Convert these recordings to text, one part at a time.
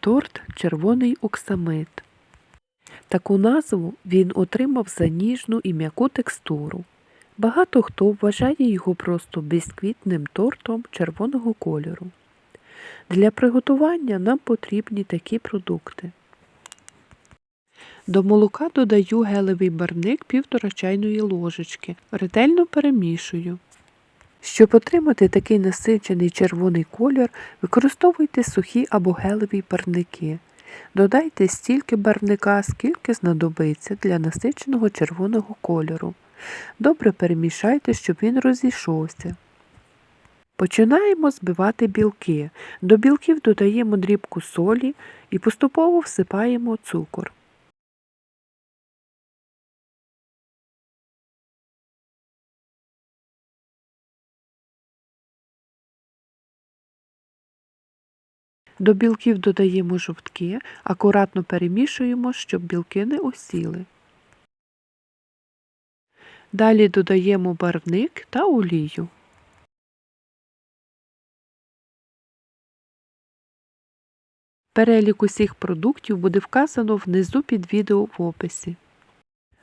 Торт червоний оксамит. Таку назву він отримав за ніжну і м'яку текстуру. Багато хто вважає його просто бісквітним тортом червоного кольору. Для приготування нам потрібні такі продукти. До молока додаю гелевий барник півтора чайної ложечки. Ретельно перемішую. Щоб отримати такий насичений червоний колір, використовуйте сухі або гелеві барники. Додайте стільки барника, скільки знадобиться для насиченого червоного кольору. Добре перемішайте, щоб він розійшовся. Починаємо збивати білки. До білків додаємо дрібку солі і поступово всипаємо цукор. До білків додаємо жовтки, акуратно перемішуємо, щоб білки не осіли. Далі додаємо барвник та олію. Перелік усіх продуктів буде вказано внизу під відео в описі.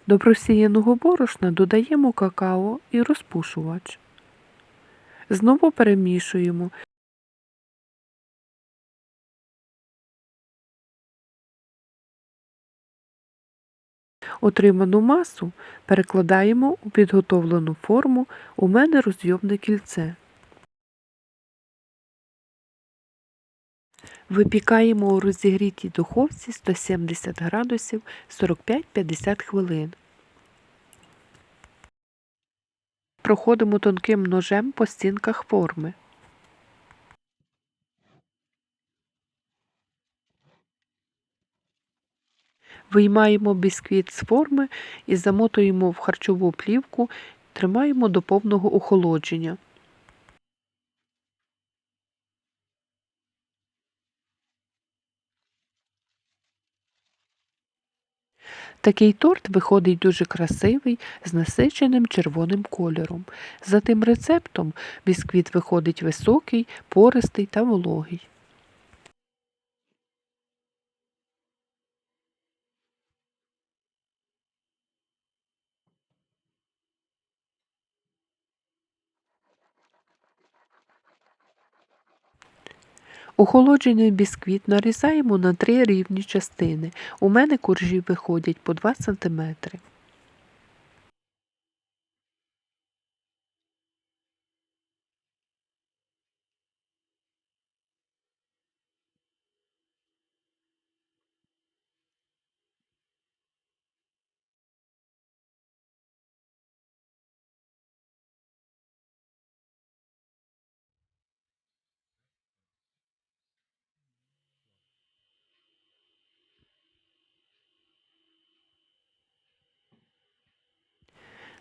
До просіяного борошна додаємо какао і розпушувач. Знову перемішуємо. Отриману масу перекладаємо у підготовлену форму, у мене розйомне кільце. Випікаємо у розігрітій духовці 170 градусів 45-50 хвилин. Проходимо тонким ножем по стінках форми. Виймаємо бісквіт з форми і замотуємо в харчову плівку, тримаємо до повного охолодження. Такий торт виходить дуже красивий з насиченим червоним кольором. За тим рецептом бісквіт виходить високий, пористий та вологий. Охолоджений бісквіт нарізаємо на три рівні частини. У мене коржі виходять по 2 см.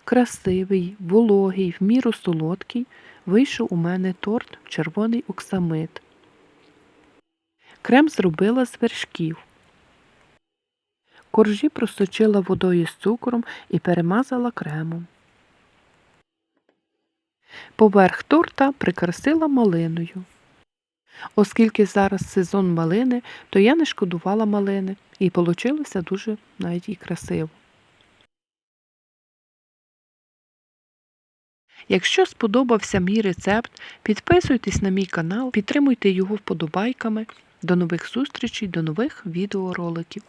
Красивий, вологий, в міру солодкий, вийшов у мене торт червоний оксамит. Крем зробила з вершків. Коржі просочила водою з цукром і перемазала кремом. Поверх торта прикрасила малиною. Оскільки зараз сезон малини, то я не шкодувала малини і вийшло дуже навіть і красиво. Якщо сподобався мій рецепт, підписуйтесь на мій канал, підтримуйте його вподобайками. До нових зустрічей, до нових відеороликів.